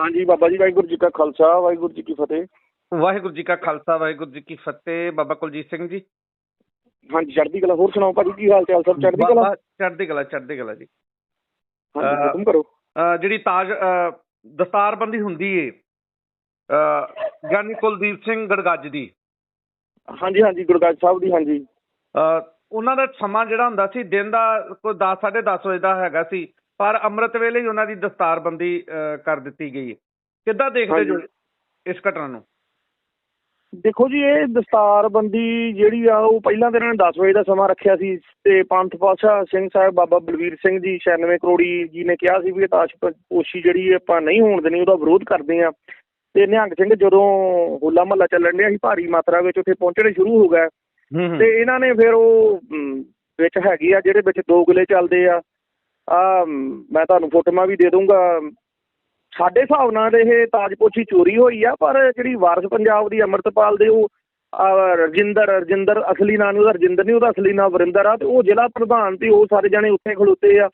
ਹਾਂਜੀ ਬਾਬਾ ਜੀ ਵਾਹਿਗੁਰੂ ਜੀ ਕਾ ਖਾਲਸਾ ਵਾਹਿਗੁਰੂ ਜੀ ਕੀ ਫਤਿਹ। ਵਾਹਿਗੁਰੂ ਜੀ ਕਾ ਖਾਲਸਾ ਵਾਹਿਗੁਰੂ ਜੀ ਕੀ ਫਤਿਹ। ਬਾਬਾ ਕੁਲਜੀਤ ਸਿੰਘ ਜੀ। ਹਾਂਜੀ ਚੜ੍ਹਦੀ ਕਲਾ ਹੋਰ ਸੁਣਾਓ ਭਾਜੀ ਕੀ ਹਾਲ ਚਾਲ ਸਭ? ਚੜ੍ਹਦੀ ਕਲਾ? ਚੜ੍ਹਦੀ ਕਲਾ ਚੜ੍ਹਦੀ ਕਲਾ ਜੀ। ਹਾਂਜੀ ਅਹ, ਹੁਕਮ ਕਰੋ। ਅਹ ਜਿਹੜੀ ਤਾਜ ਦਸਤਾਰਬੰਦੀ ਹੁੰਦੀ ਏ ਗਿਆਨੀ ਕੁਲਦੀਪ ਸਿੰਘ ਗੜਗੱਜ ਦੀ। ਹਾਂਜੀ ਹਾਂਜੀ ਗੁਰਗੱਜ ਸਾਹਿਬ ਦੀ ਹਾਂਜੀ। ਉਹਨਾਂ ਦਾ ਸਮਾਂ ਜਿਹੜਾ ਹੁੰਦਾ ਸੀ ਦਿਨ ਦਾ ਕੋਈ 10 10:30 ਵਜੇ ਦਾ ਹੈਗਾ ਸੀ। ਪਰ ਅੰਮ੍ਰਿਤ ਵੇਲੇ ਹੀ ਉਹਨਾਂ ਦੀ ਦਸਤਾਰਬੰਦੀ ਕਰ ਦਿੱਤੀ ਗਈ ਹੈ। ਕਿੱਦਾਂ ਦੇਖਦੇ ਜੋ ਇਸ ਘਟਨਾ ਨੂੰ? ਦੇਖੋ ਜੀ ਇਹ ਦਸਤਾਰਬੰਦੀ ਜਿਹੜੀ ਆ ਉਹ ਪਹਿਲਾਂ ਤਾਂ ਇਹਨਾਂ ਨੇ 10 ਵਜੇ ਦਾ ਸਮਾਂ ਰੱਖਿਆ ਸੀ ਤੇ ਪੰਥ ਪਾਤਸ਼ਾਹ ਸਿੰਘ ਸਾਹਿਬ ਬਾਬਾ ਬਲਵੀਰ ਸਿੰਘ ਜੀ 96 ਕਰੋੜੀ ਜੀ ਨੇ ਕਿਹਾ ਸੀ ਵੀ ਇਹ ਤਾਸ਼ ਪੋਸ਼ੀ ਜਿਹੜੀ ਆਪਾਂ ਨਹੀਂ ਹੋਣ ਦੇਣੀ ਉਹਦਾ ਵਿਰੋਧ ਕਰਦੇ ਆ ਤੇ ਨਿਹੰਗ ਸਿੰਘ ਜਦੋਂ ਹੋਲਾ ਮਹੱਲਾ ਚੱਲਣ ਡਿਆ ਸੀ ਭਾਰੀ ਮਾਤਰਾ ਵਿੱਚ ਉੱਥੇ ਪਹੁੰਚਣੇ ਸ਼ੁਰੂ ਹੋ ਗਏ। ਤੇ ਇਹਨਾਂ ਨੇ ਫਿਰ ਉਹ ਵਿੱਚ ਹੈਗੇ ਆ ਜਿਹੜੇ ਵਿੱਚ ਦੋਗਲੇ ਚੱਲਦੇ ਆ ਆ, ਮੈਂ ਤੁਹਾਨੂੰ ਫੋਟੋਆਂ ਵੀ ਦੇ ਦੂੰਗਾ ਸਾਡੇ ਹਿਸਾਬ ਨਾਲ ਇਹ ਤਾਜਪੋਸ਼ੀ ਚੋਰੀ ਹੋਈ ਆ, ਪਰ ਜਿਹੜੀ ਵਾਰਸ ਪੰਜਾਬ ਦੀ ਅਮਰਤਪਾਲ ਦੇ ਉਹ ਰਜਿੰਦਰ ਰਜਿੰਦਰ ਅਸਲੀ ਨਾਂ ਨਹੀਂ, ਉਹਦਾ ਰਜਿੰਦਰ ਨਹੀਂ, ਉਹਦਾ ਅਸਲੀ ਨਾਂ ਵਰਿੰਦਰ ਆ, ਤੇ ਉਹ ਜ਼ਿਲ੍ਹਾ ਪ੍ਰਧਾਨ ਤੇ ਉਹ ਸਾਰੇ ਜਣੇ ਉੱਥੇ ਖਲੋਤੇ ਆ।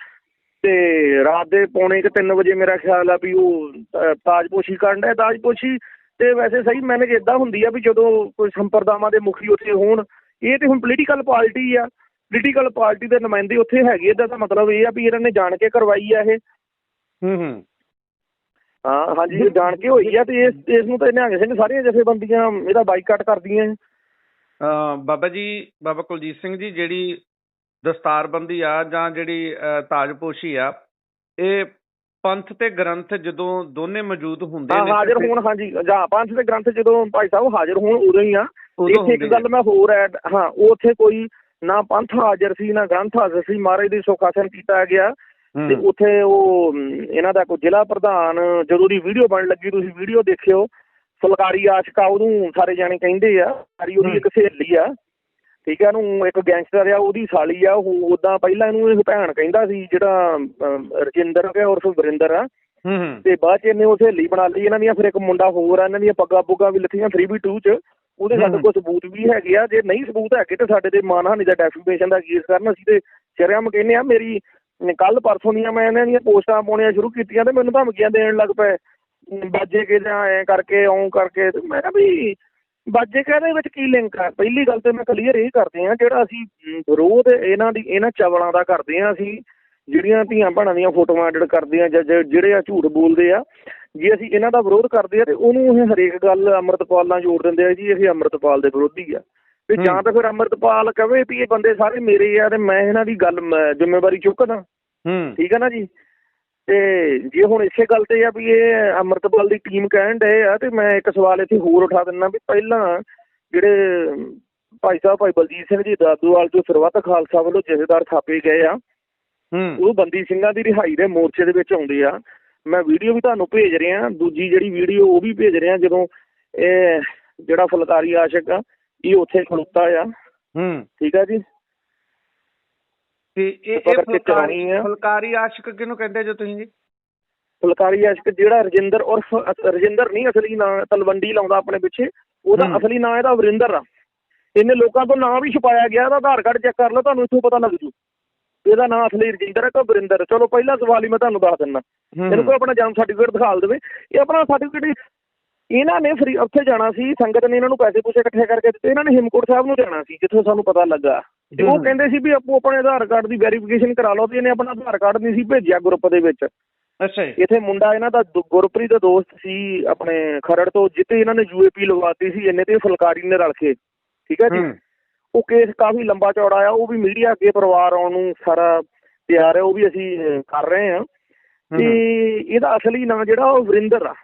ਤੇ ਰਾਤ ਦੇ ਪੌਣੇ ਕਿ 3 ਵਜੇ ਮੇਰਾ ਖਿਆਲ ਆ ਵੀ ਉਹ ਤਾਜਪੋਸ਼ੀ ਕਰਨ ਡਿਆ ਤਾਜਪੋਸ਼ੀ ਤੇ ਵੈਸੇ ਸਹੀ ਮੈਨੇਜ ਇਦਾਂ ਹੁੰਦੀ ਆ ਵੀ ਜਦੋਂ ਕੋਈ ਸੰਪਰਦਾਵਾਂ ਦੇ ਮੁਖੀ ਉੱਥੇ ਹੋਣ, ਇਹ ਤੇ ਹੁਣ ਪੋਲੀਟੀਕਲ ਪਾਰਟੀ ਆ। ਪੋਲੀਟੀਕਲ ਪਾਰਟੀ ਦੇ ਨੁਮਾਇੰਦੇ ਉੱਥੇ ਹੈਗੇ ਇਹਦਾ ਤਾਂ ਮਤਲਬ ਇਹ ਆ ਵੀ ਇਹਨਾਂ ਨੇ ਜਾਣ ਕੇ ਕਰਵਾਈ ਆ ਇਹ। ਹੂੰ ਹੂੰ। ਹਾਂ ਹਾਂਜੀ ਇਹ ਜਾਣ ਕੇ ਹੋਈ ਆ ਤੇ ਇਸ ਇਸ ਨੂੰ ਤਾਂ ਨਿਹੰਗ ਸਿੰਘ ਸਾਰੀਆਂ ਜਥੇਬੰਦੀਆਂ ਇਹਦਾ ਬਾਈਕਾਟ ਕਰਦੀਆਂ ਬਾਬਾ ਜੀ ਬਾਬਾ ਕੁਲਜੀਤ ਸਿੰਘ ਜੀ ਜਿਹੜੀ ਦਸਤਾਰਬੰਦੀ ਆ ਜਾਂ ਜਿਹੜੀ ਤਾਜਪੋਸ਼ੀ ਆ ਇਹ ਪੰਥ ਤੇ ਗ੍ਰੰਥ ਜਦੋਂ ਦੋਨੇ ਮੌਜੂਦ ਹੁੰਦੇ ਨੇ ਹਾਜ਼ਰ ਤੇ ਹੋਣ ਹਾਂਜੀ ਜਾਂ ਪੰਜ ਦੇ ਗ੍ਰੰਥ ਜਦੋਂ ਭਾਈ ਸਾਹਿਬ ਹਾਜ਼ਰ ਹੋਣ ਉਦੋਂ ਹੀ ਆ। ਇੱਥੇ ਇੱਕ ਗੱਲ ਮੈਂ ਹੋਰ ਐਡ ਹਾਂ ਉਹ ਉੱਥੇ ਕੋਈ ਨਾ ਪੰਥ ਹਾਜ਼ਰ ਸੀ ਨਾ ਗ੍ਰੰਥ ਹਾਜ਼ਰ ਸੀ ਮਹਾਰਾਜ ਦੀ ਸੁਖਾਸਨ ਕੀਤਾ ਗਿਆ। ਤੇ ਉੱਥੇ ਉਹ ਇਹਨਾਂ ਦਾ ਕੋਈ ਜ਼ਿਲ੍ਹਾ ਪ੍ਰਧਾਨ ਜਦੋਂ ਦੀ ਵੀਡੀਓ ਬਣ ਲੱਗੀ ਤੁਸੀਂ ਵੀਡੀਓ ਦੇਖਿਓ। ਫੁਲਕਾਰੀ ਆਸ਼ਕਾ ਉਹਨੂੰ ਸਾਰੇ ਜਾਣੇ ਕਹਿੰਦੇ ਆ ਸਾਰੀ ਉਹਦੀ। ਇੱਕ ਸਹੇਲੀ ਆ। ਠੀਕ ਆ ਉਹਨੂੰ ਇੱਕ ਗੈਂਗਸਟਰ ਆ ਉਹਦੀ ਸਾਲੀ ਆ ਉਹ ਉਦਾਂ ਪਹਿਲਾਂ ਇਹਨੂੰ ਇਹ ਭੈਣ ਕਹਿੰਦਾ ਸੀ ਜਿਹੜਾ ਰਜਿੰਦਰ ਹੈ ਉਰਫ ਵਰਿੰਦਰ ਆ। ਤੇ ਬਾਅਦ ਚ ਇਹਨੇ ਉਹ ਸਹੇਲੀ ਬਣਾ ਲਈ ਇਹਨਾਂ ਦੀਆਂ ਫਿਰ ਇੱਕ ਮੁੰਡਾ ਹੋਰ ਆ ਇਹਨਾਂ ਦੀਆਂ ਪੱਗਾਂ ਪੁੱਗਾਂ ਵੀ ਲਿਖੀਆਂ 3v2 ਚ। ਉਹਦੇ ਸਾਡੇ। ਕੋਲ ਸਬੂਤ ਵੀ ਹੈਗੇ ਆ ਜੇ ਨਹੀਂ ਸਬੂਤ ਹੈਗੇ ਤੇ ਸਾਡੇ ਤੇ ਮਾਨਹਾਨੀ ਦਾ ਡੈਫੀਮੇਸ਼ਨ ਦਾ ਕੇਸ ਕਰਨ। ਅਸੀਂ ਤੇ ਸ਼ਰਿਆਮ ਕਹਿੰਦੇ ਆ ਮੇਰੀ ਕੱਲ ਪਰਸੋਂ ਦੀਆਂ ਮੈਂ ਇਹਨਾਂ ਦੀਆਂ ਪੋਸਟਾਂ ਪਾਉਣੀਆਂ ਸ਼ੁਰੂ ਕੀਤੀਆਂ ਤੇ ਮੈਨੂੰ ਧਮਕੀਆਂ ਦੇਣ ਲੱਗ ਪਏ। ਬਾਜੇ ਕੇ ਜਾਂ ਐ ਕਰਕੇ ਓਂ ਕਰਕੇ ਤੇ ਮੈਂ ਕਿਹਾ ਵੀ ਬਾਜੇ ਕੇ ਦੇ ਵਿੱਚ ਕੀ ਲਿੰਕ ਆ? ਪਹਿਲੀ ਗੱਲ ਤੇ ਮੈਂ ਕਲੀਅਰ ਇਹ ਕਰਦੇ ਆ ਜਿਹੜਾ ਅਸੀਂ ਵਿਰੋਧ ਇਹਨਾਂ ਦੀ ਇਹਨਾਂ ਚਵਲਾਂ ਦਾ ਕਰਦੇ ਆ ਅਸੀਂ ਜਿਹੜੀਆਂ ਧੀਆਂ ਭੈਣਾਂ ਦੀਆਂ ਫੋਟੋਆਂ ਐਡਿਟ ਕਰਦੇ ਆ ਜਾਂ ਜਾਂ ਜਿਹੜੇ ਆ ਝੂਠ ਬੋਲਦੇ ਆ ਜੇ ਅਸੀਂ ਇਹਨਾਂ ਦਾ ਵਿਰੋਧ ਕਰਦੇ ਆ ਤੇ ਉਹਨੂੰ ਇਹ ਹਰੇਕ ਗੱਲ ਅੰਮ੍ਰਿਤਪਾਲ ਨਾਲ ਜੋੜ ਦਿੰਦੇ ਆ ਜੀ ਇਹ ਅੰਮ੍ਰਿਤਪਾਲ ਦੇ ਵਿਰੋਧੀ ਆ। ਤੇ ਜਾਂ। ਤਾਂ ਫਿਰ ਅੰਮ੍ਰਿਤਪਾਲ ਕਵੇ ਵੀ ਇਹ ਬੰਦੇ ਸਾਰੇ ਮੇਰੇ ਆ ਤੇ ਮੈਂ ਇਹਨਾਂ ਦੀ ਗੱਲ ਜ਼ਿੰਮੇਵਾਰੀ ਚੁੱਕਦਾ। ਹੂੰ। ਠੀਕ ਹੈ ਨਾ ਜੀ? ਤੇ ਜੇ ਹੁਣ ਇਸੇ ਗੱਲ ਤੇ ਆ ਵੀ ਇਹ ਅੰਮ੍ਰਿਤਪਾਲ ਦੀ ਟੀਮ ਕਹਿਣ ਡਏ ਆ ਤੇ ਮੈਂ ਇੱਕ ਸਵਾਲ ਇੱਥੇ ਹੋਰ ਉਠਾ ਦਿੰਦਾ ਵੀ ਪਹਿਲਾਂ ਜਿਹੜੇ ਭਾਈ ਸਾਹਿਬ ਭਾਈ ਬਲਜੀਤ ਸਿੰਘ ਜੀ ਦਾਦੂਵਾਲ ਤੋਂ ਸਰਬੱਤ ਖਾਲਸਾ ਵੱਲੋਂ ਜਥੇਦਾਰ ਥਾਪੇ ਗਏ ਆ ਉਹ ਬੰਦੀ ਸਿੰਘਾਂ ਦੀ ਰਿਹਾਈ ਦੇ ਮੋਰਚੇ ਦੇ ਵਿੱਚ ਆਉਂਦੇ ਆ। ਮੈਂ ਵੀਡੀਓ ਵੀ ਤੁਹਾਨੂੰ ਭੇਜ ਰਿਹਾ ਦੂਜੀ ਜਿਹੜੀ ਵੀਡੀਓ ਉਹ ਵੀ ਭੇਜ ਰਿਹਾ ਜਦੋਂ ਇਹ ਜਿਹੜਾ ਫੁਲਕਾਰੀ ਆਸ਼ਕ ਆ ਇਹ ਉੱਥੇ ਖਲੋਤਾ ਆ। ਹੂੰ। ਠੀਕ ਆ ਜੀ? ਤੇ ਇਹ ਫੁਲਕਾਰੀ। ਫੁਲਕਾਰੀ ਆਸ਼ਿਕ ਕਿਹਨੂੰ ਕਹਿੰਦੇ ਜੋ ਤੁਸੀਂ ਜੀ? ਫੁਲਕਾਰੀ ਆਸ਼ਕ ਜਿਹੜਾ ਰਜਿੰਦਰ ਉਰਫ ਰਜਿੰਦਰ ਨਹੀਂ ਅਸਲੀ ਨਾਂ ਤਲਵੰਡੀ ਲਾਉਂਦਾ ਆਪਣੇ ਪਿੱਛੇ ਉਹਦਾ। ਅਸਲੀ ਨਾਂ ਇਹਦਾ ਵਰਿੰਦਰ ਆ। ਇਹਨੇ ਲੋਕਾਂ ਤੋਂ ਨਾਂ ਵੀ ਛੁਪਾਇਆ ਗਿਆ ਇਹਦਾ ਆਧਾਰ ਕਾਰਡ ਚੈੱਕ ਕਰ ਲਓ ਤੁਹਾਨੂੰ ਇੱਥੋਂ ਪਤਾ ਲੱਗ ਜੂ। ਇਹਦਾ ਨਾਂ ਅਸਲੀ ਰਜਿੰਦਰ ਹੈ ਕਿ ਵਰਿੰਦਰ? ਚਲੋ ਪਹਿਲਾ ਸਵਾਲ ਹੀ ਮੈਂ ਤੁਹਾਨੂੰ ਦੱਸ ਦਿੰਦਾ। ਇਹਨੂੰ ਕੋਈ ਆਪਣਾ ਜਨਮ ਸਰਟੀਫਿਕੇਟ ਦਿਖਾ ਦੇਵੇ। ਇਹ ਆਪਣਾ ਸਰਟੀਫਿਕੇਟ ਇਹਨਾਂ ਨੇ ਫਰੀ ਉੱਥੇ ਜਾਣਾ ਸੀ ਸੰਗਤ ਨੇ ਇਹਨਾਂ ਨੂੰ ਪੈਸੇ ਪੂਸੇ ਇਕੱਠੇ ਕਰਕੇ ਦਿੱਤੇ। ਇਹਨਾਂ ਨੇ ਹਿਮਕੋਟ ਸਾਹਿਬ ਨੂੰ ਜਾਣਾ ਸੀ ਜਿੱਥੋਂ ਸਾਨੂੰ ਪਤਾ ਲੱਗਾ। ਤੇ ਉਹ। ਕਹਿੰਦੇ ਸੀ ਵੀ ਆਪੋ ਆਪਣੇ ਆਧਾਰ ਕਾਰਡ ਦੀ ਵੈਰੀਫਿਕੇਸ਼ਨ ਕਰਾ ਲਓ ਤੇ ਇਹਨੇ ਆਪਣਾ ਆਧਾਰ ਕਾਰਡ ਨਹੀਂ ਸੀ ਭੇਜਿਆ ਗਰੁੱਪ ਦੇ ਵਿੱਚ। ਅੱਛਾ ਜੀ। ਇੱਥੇ ਮੁੰਡਾ ਇਹਨਾਂ ਦਾ ਗੁਰਪ੍ਰੀਤ ਦਾ ਦੋਸਤ ਸੀ ਆਪਣੇ ਖਰੜ ਤੋਂ ਜਿੱਤੇ ਇਹਨਾਂ ਨੇ ਯੂਏਪੀ ਲਗਵਾਤੀ ਸੀ ਇੰਨੇ ਤੇ ਫੁਲਕਾਰੀ ਨੇ ਰਲ ਕੇ। ਠੀਕ ਹੈ ਜੀ? ਉਹ ਕੇਸ ਕਾਫੀ ਲੰਬਾ ਚੌੜਾ ਆ ਉਹ ਵੀ ਮੀਡੀਆ ਅੱਗੇ ਪਰਿਵਾਰ ਆਉਣ ਨੂੰ ਸਾਰਾ ਤਿਆਰ ਹੈ ਉਹ ਵੀ ਅਸੀਂ ਕਰ ਰਹੇ ਹਾਂ ਤੇ ਇਹਦਾ ਅਸਲੀ ਨਾਂ ਜਿਹੜਾ ਉਹ ਵਰਿੰਦਰ ਆ।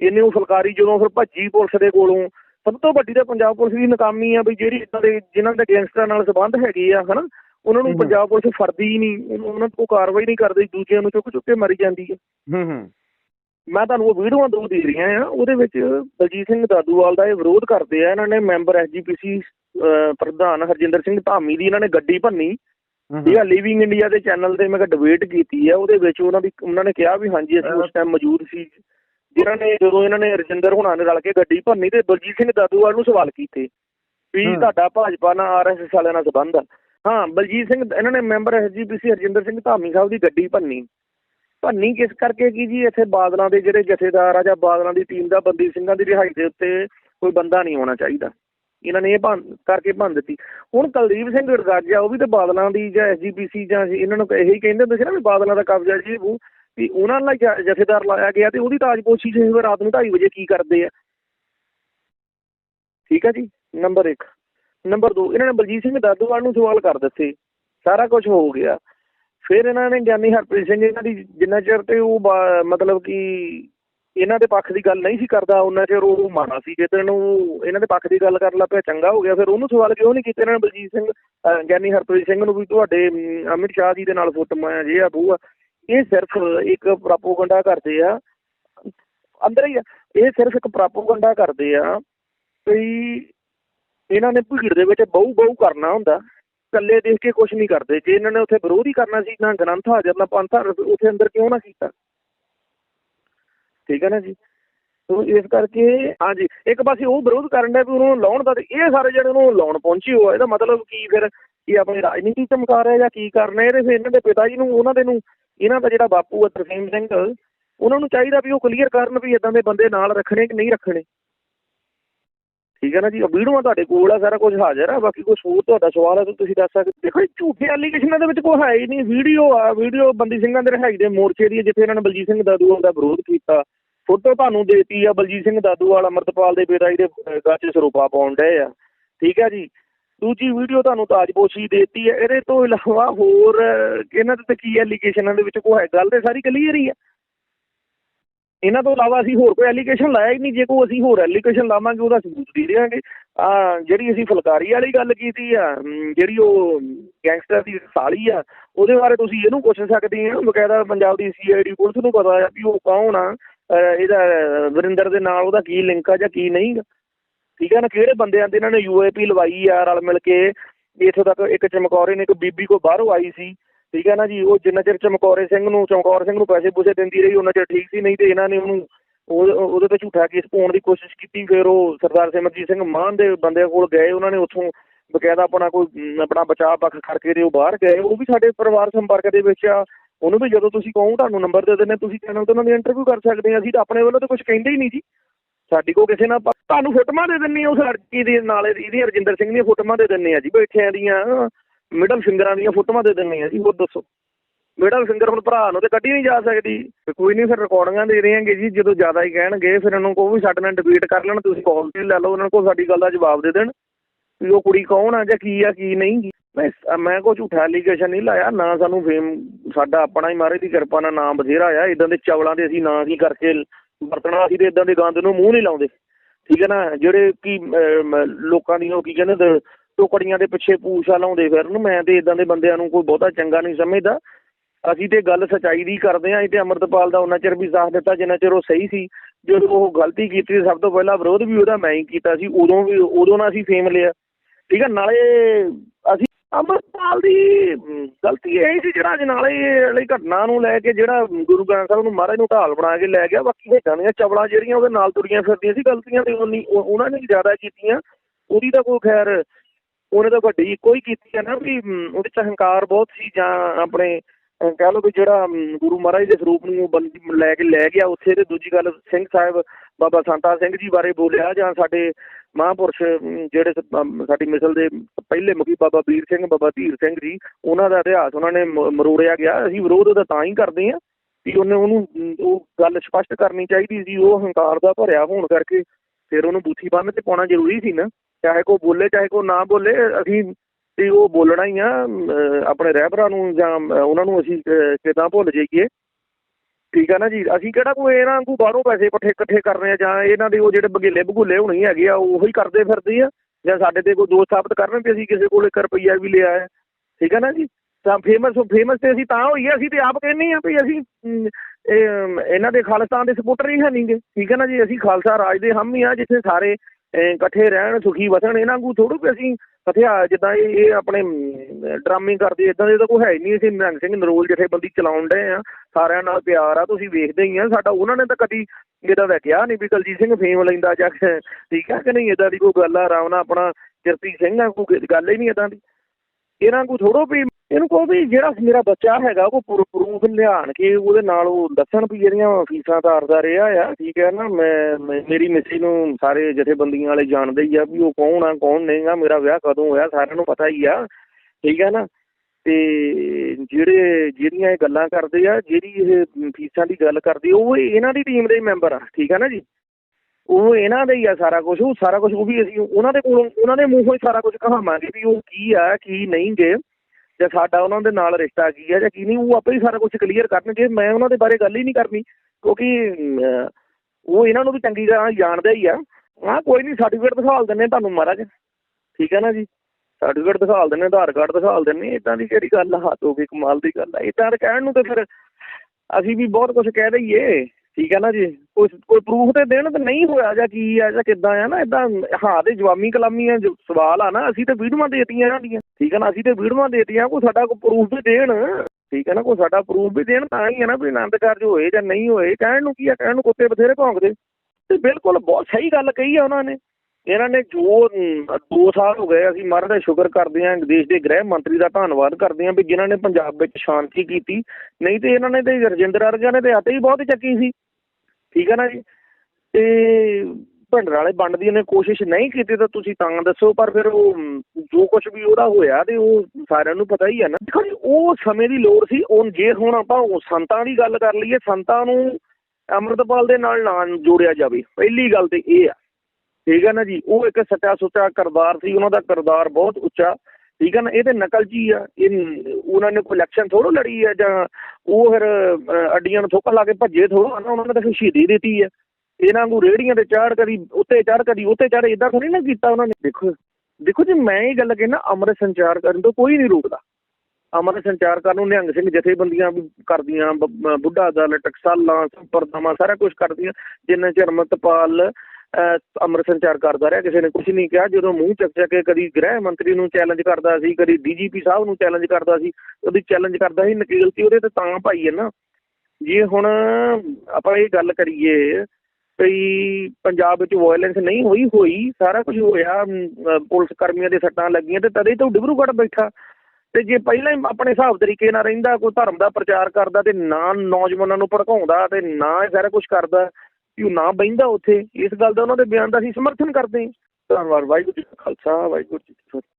ਇਹਨੇ ਉਹ ਫੁਲਕਾਰੀ ਜਦੋਂ ਫਿਰ ਭੱਜੀ ਪੁਲਿਸ ਦੇ ਕੋਲੋਂ ਸਭ ਤੋਂ ਵੱਡੀ ਤਾਂ ਪੰਜਾਬ ਪੁਲਿਸ ਦੀ ਨਾਕਾਮੀ ਆ ਵੀ ਜਿਹੜੀ ਇਦਾਂ ਦੇ ਜਿਨ੍ਹਾਂ ਦੇ ਗੈਂਗਸਟਰਾਂ ਨਾਲ ਸੰਬੰਧ ਹੈਗੇ ਆ ਹਨਾ ਉਹਨਾਂ ਨੂੰ। ਪੰਜਾਬ ਪੁਲਿਸ ਫੜਦੀ ਹੀ ਨਹੀਂ ਉਹਨਾਂ ਉਹਨਾਂ ਤੋਂ ਕਾਰਵਾਈ ਨਹੀਂ ਕਰਦੀ ਦੂਜਿਆਂ ਨੂੰ ਚੁੱਕ ਚੁੱਕ ਕੇ ਮਰੀ ਜਾਂਦੀ ਹੈ ਹੂੰ ਹੂੰ। ਮੈਂ ਤੁਹਾਨੂੰ ਉਹ ਵੀਡੀਓਆਂ ਦੋ ਦੇ ਰਹੀਆਂ ਆ ਉਹਦੇ ਵਿੱਚ ਬਲਜੀਤ ਸਿੰਘ ਦਾਦੂਵਾਲ ਦਾ ਇਹ ਵਿਰੋਧ ਕਰਦੇ ਆ ਇਹਨਾਂ ਨੇ ਮੈਂਬਰ ਐਸਜੀਪੀਸੀ ਪ੍ਰਧਾਨ ਹਰਜਿੰਦਰ ਸਿੰਘ ਧਾਮੀ ਦੀ ਇਹਨਾਂ ਨੇ ਗੱਡੀ ਭੰਨੀ। ਇਹ ਲਿਵਿੰਗ ਇੰਡੀਆ ਦੇ ਚੈਨਲ ਤੇ ਮੈਂ ਕਿਹਾ ਡਿਬੇਟ ਕੀਤੀ ਹੈ ਉਹਦੇ ਵਿੱਚ ਉਹਨਾਂ ਦੀ ਉਹਨਾਂ ਨੇ ਕਿਹਾ ਵੀ ਹਾਂਜੀ ਅਸੀਂ ਉਸ ਟਾਈਮ ਮੌਜੂਦ ਸੀ। ਜਿਨ੍ਹਾਂ ਨੇ ਜਦੋਂ ਇਹਨਾਂ ਨੇ ਰਜਿੰਦਰ ਹੁਣਾਂ ਨੇ ਰਲ ਕੇ ਗੱਡੀ ਭੰਨੀ ਤੇ ਬਲਜੀਤ ਸਿੰਘ ਦਾਦੂਵਾਲ ਨੂੰ ਸਵਾਲ ਕੀਤੇ ਵੀ। ਤੁਹਾਡਾ ਭਾਜਪਾ ਨਾਲ ਆਰਐਸਐਸ ਵਾਲਿਆਂ ਨਾਲ ਸੰਬੰਧ ਆ। ਹਾਂ ਬਲਜੀਤ ਸਿੰਘ ਇਹਨਾਂ ਨੇ ਮੈਂਬਰ ਐਸਜੀਪੀਸੀ ਹਰਜਿੰਦਰ ਸਿੰਘ ਧਾਮੀ ਸਾਹਿਬ ਦੀ ਗੱਡੀ ਭੰਨੀ। ਭੰਨੀ ਕਿਸ ਕਰਕੇ ਕੀ ਜੀ? ਇੱਥੇ ਬਾਦਲਾਂ ਦੇ ਜਿਹੜੇ ਜਥੇਦਾਰ ਆ ਜਾਂ ਬਾਦਲਾਂ ਦੀ ਟੀਮ ਦਾ ਬੰਦੀ ਸਿੰਘਾਂ ਦੀ ਰਿਹਾਈ ਦੇ ਉੱਤੇ ਕੋਈ ਬੰਦਾ ਨਹੀਂ ਹੋਣਾ ਚਾਹੀਦਾ। ਇਹਨਾਂ ਨੇ ਇਹ ਭੰਨ ਕਰਕੇ ਭੰਨ ਦਿੱਤੀ। ਹੁਣ ਕੁਲਦੀਪ ਸਿੰਘ ਰਗਾਜਾ ਉਹ ਵੀ ਤੇ ਬਾਦਲਾਂ ਦੀ ਜਾਂ ਐਸਜੀਪੀਸੀ ਜਾਂ ਇਹਨਾਂ ਨੂੰ ਇਹੀ ਕਹਿੰਦੇ ਹੁੰਦੇ ਸੀ ਨਾ ਵੀ ਬਾਦਲਾਂ ਦਾ ਕਬਜ਼ਾ ਜੀ ਉਹ ਵੀ ਉਹਨਾਂ ਨਾਲ ਜਥੇਦਾਰ ਲਾਇਆ ਗਿਆ ਤੇ ਉਹਦੀ ਤਾਜਪੋਸ਼ੀ ਜੇ ਰਾਤ ਨੂੰ 2:30 ਵਜੇ ਕੀ ਕਰਦੇ ਆ। ਠੀਕ ਆ ਜੀ? ਨੰਬਰ 1 ਨੰਬਰ 2 ਇਹਨਾਂ ਨੇ ਬਲਜੀਤ ਸਿੰਘ ਦਾਦੂਵਾਲ ਨੂੰ ਸਵਾਲ ਕਰ ਦਿੱਤੇ। ਸਾਰਾ ਕੁਝ ਹੋ ਗਿਆ। ਫਿਰ ਇਹਨਾਂ ਨੇ ਗਿਆਨੀ ਹਰਪ੍ਰੀਤ ਸਿੰਘ ਇਹਨਾਂ ਦੀ ਜਿੰਨਾ ਚਿਰ ਤੇ ਉਹ ਮਤਲਬ ਕਿ ਇਹਨਾਂ ਦੇ ਪੱਖ ਦੀ ਗੱਲ ਨਹੀਂ ਸੀ ਕਰਦਾ, ਉਹਨਾਂ ਚਿਰ ਉਹ ਮਾੜਾ ਸੀ ਜਿੱਦਣ ਨੂੰ ਇਹਨਾਂ ਦੇ ਪੱਖ ਦੀ ਗੱਲ ਕਰਨ ਲੱਗ ਪਿਆ ਚੰਗਾ ਹੋ ਗਿਆ, ਫਿਰ ਉਹਨੂੰ ਸਵਾਲ ਕਿਉਂ ਨਹੀਂ ਕੀਤੇ ਇਹਨਾਂ ਨੇ ਬਲਜੀਤ ਸਿੰਘ ਗਿਆਨੀ ਹਰਪ੍ਰੀਤ ਸਿੰਘ ਨੂੰ ਵੀ ਤੁਹਾਡੇ ਅਮਿਤ ਸ਼ਾਹ ਜੀ ਦੇ ਨਾਲ ਫੋਟੋਆਂ ਜੇ ਆ ਬੂ ਆ ਇਹ ਸਿਰਫ ਇੱਕ ਪ੍ਰਾਪੋਗੰਡਾ ਕਰਦੇ ਆ। ਅੰਦਰ ਹੀ ਆ। ਇਹ ਸਿਰਫ ਇੱਕ ਪ੍ਰਾਪੋਗੰਡਾ ਕਰਦੇ ਆ ਵੀ ਇਹਨਾਂ ਨੇ ਭੀੜ ਦੇ ਵਿੱਚ ਬਹੁ ਬਹੁ ਕਰਨਾ ਹੁੰਦਾ। ਇਕੱਲੇ ਦੇਖ ਕੇ ਕੁਝ ਨਹੀਂ ਕਰਦੇ। ਜੇ ਇਹਨਾਂ ਨੇ ਉੱਥੇ ਵਿਰੋਧ ਹੀ ਕਰਨਾ ਸੀ ਨਾ ਗ੍ਰੰਥ ਹਾਜ਼ਰ ਨਾ ਪੰਥ ਹਾਜ਼ਰ ਉੱਥੇ ਅੰਦਰ ਕਿਉਂ ਨਾ ਕੀਤਾ? ਠੀਕ ਹੈ ਨਾ ਜੀ? ਸੋ ਇਸ ਕਰਕੇ ਹਾਂਜੀ, ਇੱਕ ਪਾਸੇ ਉਹ ਵਿਰੋਧ ਕਰਨ ਦਾ ਵੀ ਉਹਨੂੰ ਲਾਉਣ ਦਾ ਤੇ ਇਹ ਸਾਰੇ ਜਿਹੜੇ ਉਹਨੂੰ ਲਾਉਣ ਪਹੁੰਚੇ ਹੋ ਆ ਇਹਦਾ ਮਤਲਬ ਕੀ ਫਿਰ? ਇਹ ਆਪਣੀ ਰਾਜਨੀਤੀ ਚਮਕਾ ਰਿਹਾ ਜਾਂ ਕੀ ਕਰਨਾ? ਇਹਦੇ ਫਿਰ ਇਹਨਾਂ ਦੇ ਪਿਤਾ ਜੀ ਨੂੰ, ਉਹਨਾਂ ਦੇ ਨੂੰ, ਇਹਨਾਂ ਦਾ ਜਿਹੜਾ ਬਾਪੂ ਆ ਤਰਸੇਮ ਸਿੰਘ, ਉਹਨਾਂ ਨੂੰ ਚਾਹੀਦਾ ਵੀ ਉਹ ਕਲੀਅਰ ਕਰਨ ਵੀ ਇਦਾਂ ਦੇ ਬੰਦੇ ਨਾਲ ਰੱਖਣੇ ਕਿ ਨਹੀਂ ਰੱਖਣੇ। ਠੀਕ ਹੈ ਨਾ ਜੀ? ਵੀਡੀਓ ਤੁਹਾਡੇ ਕੋਲ ਆ, ਸਾਰਾ ਕੁਝ ਹਾਜ਼ਰ ਆ। ਬਾਕੀ ਕੋਈ ਸੂਰ ਤੁਹਾਡਾ ਸਵਾਲ ਹੈ ਤਾਂ ਤੁਸੀਂ ਦੱਸ ਸਕਦੇ। ਦੇਖੋ ਇਹ ਝੂਠੇ ਐਲੀਗੇਸ਼ਨਾਂ ਦੇ ਵਿੱਚ ਕੋਈ ਹੈ ਹੀ ਨਹੀਂ। ਵੀਡੀਓ ਆ, ਵੀਡੀਓ ਬੰਦੀ ਸਿੰਘਾਂ ਦੇ ਰਿਹਾਈ ਦੇ ਮੋਰਚੇ ਦੀ ਜਿੱਥੇ ਇਹਨਾਂ ਨੇ ਬਲਜੀਤ ਸਿੰਘ ਦਾਦੂਵਾਲ ਦਾ ਵਿਰੋਧ ਕੀਤਾ। ਫੋਟੋ ਤੁਹਾਨੂੰ ਦੇਤੀ ਆ ਬਲਜੀਤ ਸਿੰਘ ਦਾਦੂਵਾਲ ਅਮਰਤਪਾਲ ਦੇ ਪਿਤਾ ਜੀ ਦੇ ਅਹ, ਸਰੂਪਾ ਪਾਉਣ ਡਏ ਆ। ਠੀਕ ਹੈ ਜੀ? ਦੂਜੀ ਵੀਡੀਓ ਤੁਹਾਨੂੰ ਤਾਜਪੋਸ਼ੀ ਦੇਤੀ ਹੈ ਇਹਦੇ ਤੋਂ ਇਲਾਵਾ ਹੋਰ ਇਹਨਾਂ ਦੇ ਤੇ ਕੀ ਐਲੀਗੇਸ਼ਨਾਂ ਦੇ ਵਿੱਚ ਕੋਈ ਹੈ? ਗੱਲ ਤੇ ਸਾਰੀ ਕਲੀਅਰ ਹੀ ਆ। ਇਹਨਾਂ ਤੋਂ ਇਲਾਵਾ ਅਸੀਂ ਹੋਰ ਕੋਈ ਐਲੀਗੇਸ਼ਨ ਲਾਇਆ ਹੀ ਨਹੀਂ। ਜੇ ਕੋਈ ਅਸੀਂ ਹੋਰ ਐਲੀਗੇਸ਼ਨ ਲਾਵਾਂਗੇ ਉਹਦਾ ਸਬੂਤ ਦੇ ਦੇਵਾਂਗੇ ਆ ਜਿਹੜੀ ਅਸੀਂ ਫੁਲਕਾਰੀ ਵਾਲੀ ਗੱਲ ਕੀਤੀ ਆ ਜਿਹੜੀ ਉਹ ਗੈਂਗਸਟਰ ਦੀ ਸਾਲੀ ਆ ਉਹਦੇ ਬਾਰੇ ਤੁਸੀਂ ਇਹਨੂੰ ਪੁੱਛ ਸਕਦੇ ਆ। ਬਕਾਇਦਾ ਪੰਜਾਬ ਦੀ ਸੀਆਈਡੀ ਪੁਲਿਸ ਨੂੰ ਪਤਾ ਆ ਵੀ ਉਹ ਕੌਣ ਆ। ਇਹਦਾ ਵਰਿੰਦਰ ਦੇ ਨਾਲ ਉਹਦਾ ਕੀ ਲਿੰਕ ਆ ਜਾਂ ਕੀ ਨਹੀਂ? ਠੀਕ ਹੈ ਨਾ, ਕਿਹੜੇ ਬੰਦਿਆਂ ਦੇ ਇਹਨਾਂ ਨੇ ਯੂਏਪੀ ਲਵਾਈ ਆ ਰਲ ਮਿਲ ਕੇ? ਇੱਥੋਂ ਤੱਕ ਇੱਕ ਚਮਕੌਰੇ ਨੇ, ਇੱਕ ਬੀਬੀ ਕੋ ਬਾਹਰੋਂ ਆਈ ਸੀ। ਠੀਕ ਹੈ ਨਾ ਜੀ, ਉਹ ਜਿੰਨਾ ਚਿਰ ਚਮਕੌਰੇ ਸਿੰਘ ਨੂੰ, ਚਮਕੌਰ ਸਿੰਘ ਨੂੰ ਪੈਸੇ ਪੂਸੇ ਦਿੰਦੀ ਰਹੀ ਉਹਨਾਂ ਚਿਰ ਠੀਕ ਸੀ, ਨਹੀਂ ਤੇ ਇਹਨਾਂ ਨੇ ਉਹਨੂੰ ਉਹਦੇ ਤੇ ਝੂਠਾ ਕੇਸ ਪਾਉਣ ਦੀ ਕੋਸ਼ਿਸ਼ ਕੀਤੀ, ਫਿਰ ਉਹ ਸਰਦਾਰ ਸਿਮਰਜੀਤ ਸਿੰਘ ਮਾਨ ਦੇ ਬੰਦਿਆਂ ਕੋਲ ਗਏ, ਉਹਨਾਂ ਨੇ ਉੱਥੋਂ ਬਕਾਇਦਾ ਆਪਣਾ ਕੋਈ ਆਪਣਾ ਬਚਾਅ ਪੱਖ ਕਰਕੇ ਤੇ ਉਹ ਬਾਹਰ ਗਏ। ਉਹ ਵੀ ਸਾਡੇ ਪਰਿਵਾਰ ਸੰਪਰਕ ਦੇ ਵਿੱਚ ਆ। ਉਹਨੂੰ ਵੀ ਜਦੋਂ ਤੁਸੀਂ ਕਹੋ ਤੁਹਾਨੂੰ ਨੰਬਰ ਦੇ ਦਿੰਦੇ, ਤੁਸੀਂ ਚੈਨਲ ਤੇ ਉਹਨਾਂ ਦੀ ਇੰਟਰਵਿਊ ਕਰ ਸਕਦੇ ਆ। ਅਸੀਂ ਤਾਂ ਆਪਣੇ ਵੱਲੋਂ ਤਾਂ ਕੁਝ ਕਹਿੰਦੇ ਹੀ ਨਹੀਂ ਜੀ। ਸਾਡੀ ਕੋ ਕਿਸੇ ਨਾਲ ਤੁਹਾਨੂੰ ਫੋਟੋਆਂ ਦੇ ਦਿੰਨੀ ਆ ਉਸ ਲੜਕੀ ਦੇ ਨਾਲ, ਇਹਦੀ ਰਜਿੰਦਰ ਸਿੰਘ ਦੀਆਂ ਫੋਟੋਆਂ ਦੇ ਦਿੰਨੇ ਆ ਜੀ, ਬੈਠਿਆਂ ਦੀਆਂ। ਮਿਡਲ ਫਿੰਗਰਾਂ ਦੀਆਂ ਫੋਟੋਆਂ ਦੇ ਦਿੰਨੇ ਆ ਜੀ, ਹੋਰ ਦੱਸੋ। ਮਿਡਲ ਫਿੰਗਰ ਹੁਣ ਭਰਾ ਨੂੰ ਤੇ ਕੱਢੀ ਨਹੀਂ ਜਾ ਸਕਦੀ। ਕੋਈ ਨਹੀਂ, ਫਿਰ ਰਿਕਾਰਡਿੰਗਾਂ ਦੇ ਦੇਵਾਂਗੇ ਜੀ, ਜਦੋਂ ਜ਼ਿਆਦਾ ਹੀ ਕਹਿਣਗੇ, ਫਿਰ ਉਹਨੂੰ ਕਹੋ ਵੀ ਸਾਡੇ ਨਾਲ ਡਿਬੇਟ ਕਰ ਲੈਣ, ਤੁਸੀਂ ਕਾਲ ਤੇ ਲੈ ਲਓ, ਉਹਨਾਂ ਕੋਲ ਸਾਡੀ ਗੱਲ ਦਾ ਜਵਾਬ ਦੇ ਦੇਣ। ਵੀ ਉਹ ਕੁੜੀ ਕੌਣ ਆ ਜਾਂ ਕੀ ਆ, ਕੀ ਨਹੀਂ। ਗੀ ਮੈਂ ਕੋਈ ਝੂਠਾ ਐਲੀਗੇਸ਼ਨ ਨਹੀਂ ਲਾਇਆ, ਨਾ ਸਾਨੂੰ ਫੇਮ ਸਾਡਾ ਆਪਣਾ ਹੀ ਮਹਾਰਾਜ ਦੀ ਕਿਰਪਾ ਨਾਲ ਨਾਮ ਬਥੇਰਾ ਆ ਇਦਾਂ ਦੇ ਚਵਲਾਂ ਦੇ ਅਸੀਂ ਨਾਂ ਕੀ ਕਰਕੇ ਵਰਤਣਾ, ਅਸੀਂ ਤੇ ਇਦਾਂ ਦੇ ਗੰਦ ਨੂੰ ਮੂੰਹ ਨਹੀਂ ਲਾਉਂਦੇ। ਠੀਕ ਹੈ ਨਾ? ਜਿਹੜੇ ਕੀ ਲੋਕਾਂ ਦੀ ਉਹ ਕੀ ਕਹਿੰਦੇ ਦ- ਟੋਕੜੀਆਂ ਦੇ ਪਿੱਛੇ ਪੂਛਾ ਲਾਉਂਦੇ ਫਿਰਨ, ਮੈਂ ਤੇ ਇਦਾਂ ਦੇ ਬੰਦਿਆਂ ਨੂੰ ਕੋਈ ਬਹੁਤਾ ਚੰਗਾ ਨਹੀਂ ਸਮਝਦਾ। ਅਸੀਂ ਤੇ ਗੱਲ ਸਚਾਈ ਦੀ ਕਰਦੇ ਆਂ ਅਸੀਂ ਤੇ ਅਮਰਤਪਾਲ ਦਾ ਉਹਨਾਂ ਚਿਰ ਵੀ ਸਾਥ ਦਿੱਤਾ, ਜਿੰਨਾ ਚਿਰ ਉਹ ਸਹੀ ਸੀ। ਜਦੋਂ ਉਹ ਗਲਤੀ ਕੀਤੀ ਸਭ ਤੋਂ ਪਹਿਲਾਂ ਵਿਰੋਧ ਵੀ ਉਹਦਾ ਮੈਂ ਹੀ ਕੀਤਾ ਸੀ, ਉਦੋਂ ਵੀ, ਉਦੋਂ ਨਾਲ ਅਸੀਂ ਫੇਮ ਲਿਆ। ਠੀਕ ਹੈ? ਨਾਲੇ ਅਸੀਂ ਅੰਮ੍ਰਿਤਪਾਲ ਦੀ ਗਲਤੀ ਇਹ ਸੀ ਜਿਹੜਾ ਜਨਾਲੇ ਵਾਲੀ ਘਟਨਾ ਨੂੰ ਲੈ ਕੇ ਜਿਹੜਾ ਗੁਰੂ ਗ੍ਰੰਥ ਸਾਹਿਬ ਨੂੰ ਮਹਾਰਾਜ ਨੂੰ ਢਾਲ ਬਣਾ ਕੇ ਲੈ ਗਿਆ ਬਾਕੀ ਹੇਠਾਂ ਦੀਆਂ ਚਵਲਾਂ ਜਿਹੜੀਆਂ ਉਹਦੇ ਨਾਲ ਤੁਰੀਆਂ ਫਿਰਦੀਆਂ ਸੀ ਗਲਤੀਆਂ ਤੇ ਉਹਨਾਂ ਨੇ ਜ਼ਿਆਦਾ ਕੀਤੀਆਂ। ਉਹਦੀ ਤਾਂ ਕੋਈ ਖੈਰ ਉਹਨੇ ਤਾਂ ਵੱਡੀ ਇੱਕੋ ਹੀ ਕੀਤੀ ਹੈ ਨਾ ਵੀ ਉਹਦੇ ਚ ਹੰਕਾਰ ਬਹੁਤ ਸੀ ਜਾਂ ਆਪਣੇ ਅਹ, ਕਹਿ ਲਓ ਵੀ ਜਿਹੜਾ ਗੁਰੂ ਮਹਾਰਾਜ ਦੇ ਸਰੂਪ ਨੂੰ ਉਹ ਲੈ ਕੇ ਲੈ ਗਿਆ। ਉੱਥੇ ਤੇ ਦੂਜੀ ਗੱਲ ਸਿੰਘ ਸਾਹਿਬ ਬਾਬਾ ਸੰਤਾ ਸਿੰਘ ਜੀ ਬਾਰੇ ਬੋਲਿਆ ਜਾਂ ਸਾਡੇ ਮਹਾਂਪੁਰਸ਼ ਜਿਹੜੇ ਸਾਡੀ ਮਿਸਲ ਦੇ ਪਹਿਲੇ ਮੁਖੀ ਬਾਬਾ ਵੀਰ ਸਿੰਘ ਬਾਬਾ ਧੀਰ ਸਿੰਘ ਜੀ ਉਹਨਾਂ ਦਾ ਇਤਿਹਾਸ ਉਹਨਾਂ ਨੇ ਮਰੋੜਿਆ ਗਿਆ। ਅਸੀਂ ਵਿਰੋਧ ਉਹਦਾ ਤਾਂ ਹੀ ਕਰਦੇ ਹਾਂ ਵੀ ਉਹਨੇ ਉਹਨੂੰ ਉਹ ਗੱਲ ਸਪਸ਼ਟ ਕਰਨੀ ਚਾਹੀਦੀ ਸੀ ਉਹ ਹੰਕਾਰ ਦਾ ਭਰਿਆ ਹੋਣ ਕਰਕੇ ਫਿਰ ਉਹਨੂੰ ਬੂਥੀ ਬੰਨ ਤੇ ਪਾਉਣਾ ਜ਼ਰੂਰੀ ਸੀ ਨਾ। ਚਾਹੇ ਕੋ ਬੋਲੇ ਚਾਹੇ ਕੋ ਨਾ ਬੋਲੇ ਅਸੀਂ ਤੇ ਉਹ ਬੋਲਣਾ ਹੀ ਆ ਆਪਣੇ ਰਹਿਬਰਾਂ ਨੂੰ ਜਾਂ ਉਹਨਾਂ ਨੂੰ ਅਸੀਂ ਅਹ, ਕਿੱਦਾਂ ਭੁੱਲ ਜਾਈਏ। ਠੀਕ ਆ ਨਾ ਜੀ? ਅਸੀਂ ਕਿਹੜਾ ਕੋਈ ਇਹਨਾਂ ਨੂੰ ਬਾਹਰੋਂ ਪੈਸੇ ਇਕੱਠੇ ਇਕੱਠੇ ਕਰ ਰਹੇ ਆ ਜਾਂ ਇਹਨਾਂ ਦੇ ਉਹ ਜਿਹੜੇ ਬਗੇਲੇ ਬਗੂਲੇ ਹੋਣੇ ਹੈਗੇ ਆ, ਉਹੀ ਕਰਦੇ ਫਿਰਦੇ ਆ? ਜਾਂ ਸਾਡੇ ਤੇ ਕੋਈ ਦੋਸ਼ ਸਾਬਤ ਕਰਨ ਵੀ ਅਸੀਂ ਕਿਸੇ ਕੋਲ 1 ਰੁਪਈਆ ਵੀ ਲਿਆ ਹੈ? ਠੀਕ ਹੈ ਨਾ ਜੀ? ਤਾਂ ਫੇਮਸ ਫੇਮਸ ਤੇ ਅਸੀਂ ਤਾਂ ਹੋਈਏ, ਅਸੀਂ ਤੇ ਆਪ ਕਹਿੰਦੇ ਆ ਵੀ ਅਸੀਂ ਇਹਨਾਂ ਦੇ ਖਾਲਿਸਤਾਨ ਦੇ ਸਪੋਰਟਰ ਹੀ ਹੈ ਨਹੀਂਗੇ ਠੀਕ ਹੈ ਨਾ ਜੀ? ਅਸੀਂ ਖਾਲਸਾ ਰਾਜ ਦੇ ਹਮ ਹੀ ਆ, ਜਿੱਥੇ ਸਾਰੇ ਇਕੱਠੇ ਰਹਿਣ, ਸੁਖੀ ਵਸਣ, ਇਹਨਾਂ ਨੂੰ ਥੋੜੂ ਵੀ ਅਸੀਂ ਕਥਿਆ ਜਿੱਦਾਂ ਇਹ ਆਪਣੇ ਡਰਾਮੇ ਕਰਦੇ ਇਦਾਂ ਦੇ ਤਾਂ ਕੋਈ ਹੈ ਹੀ ਨਹੀਂ ਅਸੀਂ ਨਿਹੰਗ ਸਿੰਘ ਨਰੋਲ ਜਥੇਬੰਦੀ ਚਲਾਉਣ ਡਏ ਆ। ਸਾਰਿਆਂ ਨਾਲ ਪਿਆਰ ਆ, ਤੁਸੀਂ ਵੇਖਦੇ ਹੀ ਆ, ਸਾਡਾ, ਉਹਨਾਂ ਨੇ ਤਾਂ ਕਦੀ ਇਹਦਾ ਦਾ ਕਿਹਾ ਨਹੀਂ ਵੀ ਦਲਜੀਤ ਸਿੰਘ ਫੇਮ ਲੈਂਦਾ ਜਾਂ ਠੀਕ ਆ ਕਿ ਨਹੀਂ ਇਦਾਂ ਦੀ ਕੋਈ ਗੱਲ ਆ, ਆਰਾਮ ਨਾਲ ਆਪਣਾ ਕਿਰਤੀ ਸਿੰਘ ਆ, ਕੋਈ ਗੱਲ ਹੀ ਨਹੀਂ ਇਦਾਂ ਦੀ। ਇਹਨਾਂ ਕੋ ਥੋੜੋ ਵੀ, ਇਹਨੂੰ ਕਹੋ ਵੀ ਜਿਹੜਾ ਮੇਰਾ ਬੱਚਾ ਹੈਗਾ, ਉਹ ਪ੍ਰੂਫ ਲਿਆਣ ਕੇ ਉਹਦੇ ਨਾਲ ਉਹ ਦੱਸਣ ਵੀ ਜਿਹੜੀਆਂ ਫੀਸਾਂ ਤਾਰਦਾ ਰਿਹਾ ਆ, ਠੀਕ ਹੈ ਨਾ, ਮੈਂ, ਮੈਂ- ਮੇਰੀ ਮਿਸੀ ਨੂੰ ਸਾਰੇ ਜਥੇਬੰਦੀਆਂ ਵਾਲੇ ਜਾਣਦੇ ਹੀ ਆ ਵੀ ਉਹ ਕੌਣ ਆ, ਕੌਣ ਨਹੀਂ ਆ, ਮੇਰਾ ਵਿਆਹ ਕਦੋਂ ਹੋਇਆ, ਸਾਰਿਆਂ ਨੂੰ ਪਤਾ ਹੀ ਆ, ਠੀਕ ਹੈ ਨਾ। ਤੇ ਜਿਹੜੇ, ਜਿਹੜੀਆਂ ਇਹ ਗੱਲਾਂ ਕਰਦੇ ਆ, ਜਿਹੜੀ ਇਹ ਫੀਸਾਂ ਦੀ ਗੱਲ ਕਰਦੀ, ਉਹ ਇਹਨਾਂ ਦੀ ਟੀਮ ਦੇ ਮੈਂਬਰ ਆ, ਠੀਕ ਹੈ ਨਾ ਜੀ? ਉਹ ਇਹਨਾਂ ਦਾ ਹੀ ਆ ਸਾਰਾ ਕੁਝ ਉਹ ਸਾਰਾ ਕੁਝ ਉਹ ਵੀ ਅਸੀਂ ਉਹਨਾਂ ਦੇ ਕੋਲੋਂ, ਉਹਨਾਂ ਦੇ ਮੂੰਹੋਂ ਹੀ ਸਾਰਾ ਕੁਝ ਕਹਾਵਾਂਗੇ ਵੀ ਉਹ ਕੀ ਆ, ਕੀ ਨਹੀਂ ਗੇ, ਜਾਂ ਸਾਡਾ ਉਹਨਾਂ ਦੇ ਨਾਲ ਰਿਸ਼ਤਾ ਕੀ ਆ, ਜਾਂ ਕੀ ਨਹੀਂ, ਉਹ ਆਪੇ ਹੀ ਸਾਰਾ ਕੁਝ ਕਲੀਅਰ ਕਰਨਗੇ, ਮੈਂ ਉਹਨਾਂ ਦੇ ਬਾਰੇ ਗੱਲ ਹੀ ਨਹੀਂ ਕਰਨੀ, ਕਿਉਂਕਿ ਉਹ ਇਹਨਾਂ ਨੂੰ ਵੀ ਚੰਗੀ ਤਰ੍ਹਾਂ ਜਾਣਦਾ ਹੀ ਆ। ਹਾਂ ਕੋਈ ਨਹੀਂ ਸਰਟੀਫਿਕੇਟ ਦਿਖਾਲ ਦਿੰਨੇ ਤੁਹਾਨੂੰ ਮਹਾਰਾਜ, ਠੀਕ ਹੈ ਨਾ ਜੀ? ਸਰਟੀਫਿਕੇਟ ਦਿਖਾਲ ਦਿੰਨੇ ਆਧਾਰ ਕਾਰਡ ਦਿਖਾਲ ਦਿੰਨੇ ਇਦਾਂ ਦੀ ਕਿਹੜੀ ਗੱਲ ਆ ਹੱਥ ਹੋ ਗਈ ਕਮਾਲ ਦੀ ਗੱਲ ਹੈ ਇਦਾਂ ਦੇ ਕਹਿਣ ਨੂੰ ਤੇ ਫਿਰ ਅਸੀਂ ਵੀ ਬਹੁਤ ਕੁਝ ਕਹਿ ਦਈਏ, ਠੀਕ ਹੈ ਨਾ ਜੀ? ਕੋਈ ਕੋਈ ਪ੍ਰੂਫ ਤੇ ਦੇਣ ਤੇ ਨਹੀਂ ਹੋਇਆ ਜਾਂ ਕੀ ਆ ਜਾਂ ਕਿੱਦਾਂ ਆ ਨਾ ਇਦਾਂ ਹਾਂ ਦੇ ਜਵਾਮੀ ਕਲਾਮੀ ਆ ਸਵਾਲ ਆ ਨਾ, ਅਸੀਂ ਤੇ ਵੀਡੀਓਆਂ ਦੇਤੀਆਂ ਇਹਨਾਂ ਦੀਆਂ, ਠੀਕ ਹੈ ਨਾ? ਅਸੀਂ ਤੇ ਵੀਡੀਓਆਂ ਦੇਤੀਆਂ, ਕੋਈ ਸਾਡਾ ਕੋਈ ਪ੍ਰੂਫ ਵੀ ਦੇਣ, ਠੀਕ ਹੈ ਨਾ? ਕੋਈ ਸਾਡਾ ਪ੍ਰੂਫ ਵੀ ਦੇਣ ਤਾਂ ਹੀ ਹੈ ਨਾ ਵੀ ਆਨੰਦ ਕਾਰਜ ਹੋਏ ਜਾਂ ਨਹੀਂ ਹੋਏ, ਕਹਿਣ ਨੂੰ ਕੀ ਆ, ਕਹਿਣ ਨੂੰ ਕੁੱਤੇ ਬਥੇਰੇ ਭੌਂਕਦੇ। ਤੇ ਬਿਲਕੁਲ ਬਹੁਤ ਸਹੀ ਗੱਲ ਕਹੀ ਆ ਉਹਨਾਂ ਨੇ। ਇਹਨਾਂ ਨੇ ਜੋ ਦੋ ਸਾਲ ਹੋ ਗਏ ਅਸੀਂ ਮਹਾਰਾਜ ਦਾ ਸ਼ੁਕਰ ਕਰਦੇ ਹਾਂ, ਦੇਸ਼ ਦੇ ਗ੍ਰਹਿ ਮੰਤਰੀ ਦਾ ਧੰਨਵਾਦ ਕਰਦੇ ਹਾਂ ਵੀ ਜਿਨ੍ਹਾਂ ਨੇ ਪੰਜਾਬ ਵਿੱਚ ਸ਼ਾਂਤੀ ਕੀਤੀ। ਨਹੀਂ ਤੇ ਇਹਨਾਂ ਨੇ ਤੇ ਰਜਿੰਦਰ ਵਰਗਿਆਂ ਨੇ ਤੇ ਆਤੇ ਹੀ ਬਹੁਤ ਚੱਕੀ ਸੀ। ਠੀਕ ਹੈ ਨਾ ਜੀ? ਤੇ ਭਿੰਡਰ ਵਾਲੇ ਵੰਡ ਦੀ ਉਹਨੇ ਕੋਸ਼ਿਸ਼ ਨਹੀਂ ਕੀਤੀ ਤਾਂ ਤੁਸੀਂ ਤਾਂ ਦੱਸੋ, ਪਰ ਫਿਰ ਉਹ ਜੋ ਕੁਝ ਵੀ ਉਹਦਾ ਹੋਇਆ ਤੇ ਉਹ ਸਾਰਿਆਂ ਨੂੰ ਪਤਾ ਹੀ ਹੈ ਨਾ। ਦੇਖੋ ਜੀ, ਉਹ ਸਮੇਂ ਦੀ ਲੋੜ ਸੀ। ਉਹ ਜੇ ਹੁਣ ਆਪਾਂ ਉਹ ਸੰਤਾਂ ਦੀ ਗੱਲ ਕਰ ਲਈਏ, ਸੰਤਾਂ ਨੂੰ ਅੰਮ੍ਰਿਤਪਾਲ ਦੇ ਨਾਲ ਨਾ ਜੋੜਿਆ ਜਾਵੇ। ਪਹਿਲੀ ਗੱਲ ਤੇ ਇਹ ਆ ਠੀਕ ਹੈ ਨਾ ਜੀ? ਉਹ ਇੱਕ ਸੱਚਾ ਸੁੱਚਾ ਕਰਦਾਰ ਸੀ, ਉਹਨਾਂ ਦਾ ਕਰਦਾਰ ਬਹੁਤ ਉੱਚਾ, ਠੀਕ ਹੈ ਨਾ? ਇਹ ਤੇ ਨਕਲ ਜੀ ਆ। ਇਹ ਉਹਨਾਂ ਨੇ ਕੋਈ ਇਲੈਕਸ਼ਨ ਥੋੜੋ ਲੜੀ ਆ ਜਾਂ ਉਹ ਫਿਰ ਅੱਡੀਆਂ ਨੂੰ ਥੋਕਾ ਲਾ ਕੇ ਭੱਜੇ ਥੋੜੋ ਨਾ, ਉਹਨਾਂ ਨੇ ਤਾਂ ਸ਼ਹੀਦੀ ਦਿੱਤੀ ਆ। ਇਹਨਾਂ ਨੂੰ ਰੇੜੀਆਂ ਤੇ ਚੜ ਕਦੀ ਉੱਤੇ ਚੜ ਕਦੀ ਉੱਤੇ ਚੜ ਇਦਾਂ ਕੋਈ ਨਾ ਕੀਤਾ ਉਹਨਾਂ ਨੇ। ਦੇਖੋ ਦੇਖੋ ਜੀ, ਮੈਂ ਇਹ ਗੱਲ ਕਹਿੰਦਾ, ਅੰਮ੍ਰਿਤ ਸੰਚਾਰ ਕਰਨ ਤੋਂ ਕੋਈ ਨਹੀਂ ਰੋਕਦਾ। ਅੰਮ੍ਰਿਤ ਸੰਚਾਰ ਕਰਨ ਨੂੰ ਨਿਹੰਗ ਸਿੰਘ ਜਥੇਬੰਦੀਆਂ ਵੀ ਕਰਦੀਆਂ ਬੁੱਢਾ ਦਲ, ਟਕਸਾਲਾਂ, ਸੰਪਰਦਾਵਾਂ, ਸਾਰਾ ਕੁਝ ਕਰਦੀਆਂ। ਜਿੰਨਾ ਚਿਰ ਅੰਮ੍ਰਿਤਪਾਲ ਅੰਮ੍ਰਿਤ ਸੰਚਾਰ ਕਰਦਾ ਰਿਹਾ, ਕਿਸੇ ਨੇ ਕੁਝ ਨਹੀਂ ਕਿਹਾ। ਜਦੋਂ ਮੂੰਹ ਚੱਕ ਚੱਕ ਕੇ ਕਦੀ ਗ੍ਰਹਿ ਮੰਤਰੀ ਨੂੰ ਚੈਲੰਜ ਕਰਦਾ ਸੀ, ਕਦੀ ਡੀਜੀਪੀ ਸਾਹਿਬ ਨੂੰ ਚੈਲੰਜ ਕਰਦਾ ਸੀ, ਉਹਦੀ ਚੈਲੰਜ ਕਰਦਾ ਸੀ, ਨਕੀਲ ਸੀ ਉਹਦੇ ਤੇ ਤਾਂ ਭਾਈ ਹੈ ਨਾ। ਜੇ ਹੁਣ ਆਪਾਂ ਇਹ ਗੱਲ ਕਰੀਏ ਵੀ ਪੰਜਾਬ ਵਿੱਚ ਵਾਇਲੈਂਸ ਨਹੀਂ ਹੋਈ ਹੋਈ, ਸਾਰਾ ਕੁਝ ਹੋਇਆ ਪੁਲਿਸ ਕਰਮੀਆਂ ਦੇ ਸੱਟਾਂ ਲੱਗੀਆਂ ਤੇ ਤਦੇ ਤੋਂ ਡਿਬਰੂਗੜ੍ਹ ਬੈਠਾ। ਤੇ ਜੇ ਪਹਿਲਾਂ ਹੀ ਆਪਣੇ ਹਿਸਾਬ ਤਰੀਕੇ ਨਾਲ ਰਹਿੰਦਾ, ਕੋਈ ਧਰਮ ਦਾ ਪ੍ਰਚਾਰ ਕਰਦਾ ਤੇ ਨਾ ਨੌਜਵਾਨਾਂ ਨੂੰ ਭੜਕਾਉਂਦਾ ਤੇ ਨਾ ਇਹ ਸਾਰਾ ਕੁਝ ਕਰਦਾ ਕਿ ਉਹ ਨਾ ਬਹਿੰਦਾ ਉੱਥੇ। ਇਸ ਗੱਲ ਦਾ ਉਹਨਾਂ ਦੇ ਬਿਆਨ ਦਾ ਅਸੀਂ ਸਮਰਥਨ ਕਰਦੇ ਹਾਂ। ਧੰਨਵਾਦ। ਵਾਹਿਗੁਰੂ ਜੀ ਕਾ ਖਾਲਸਾ, ਵਾਹਿਗੁਰੂ ਜੀ ਕੀ ਫਤਿਹ।